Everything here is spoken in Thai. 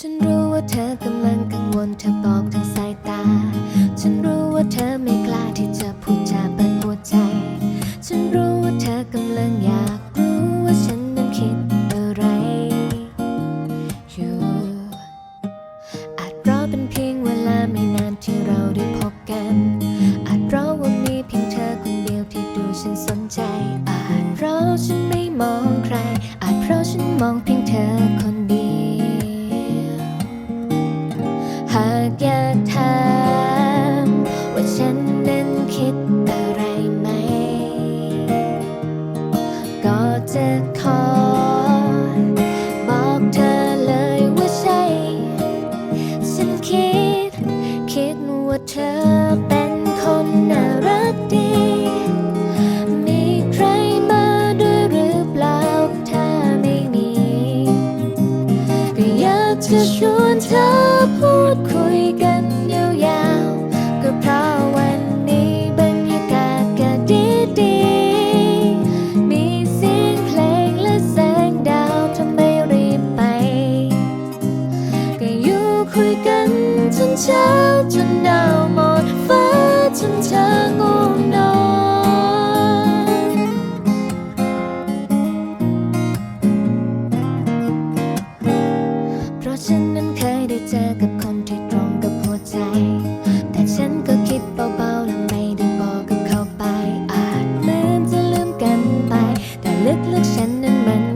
ฉันรู้ว่าเธอกำลังกังวลเธอบอกทางสายตา ฉันรู้ว่าเธอไม่กล้าที่จะพูดจาเปิดหัวใจ ฉันรู้ว่าเธอกำลังอยากรู้ว่าฉันนั้นคิดอะไรอยู่ อาจเพราะเป็นเพียงเวลาไม่นานที่เราได้พบกัน อาจเพราะว่ามีเพียงเธอคนเดียวที่ดูฉันสนใจ เธอเป็นคน เช้าจนดาวหมดฟ้าจนเธอง่วงนอนเพราะฉันนั้นเคยได้เจอกับคนที่ตรงกับหัวใจ แต่ฉันก็คิดเบาๆและไม่ได้บอกกับเขาไป อาจเหมือนจะลืมกันไป แต่ลึกๆฉันนั้นมัน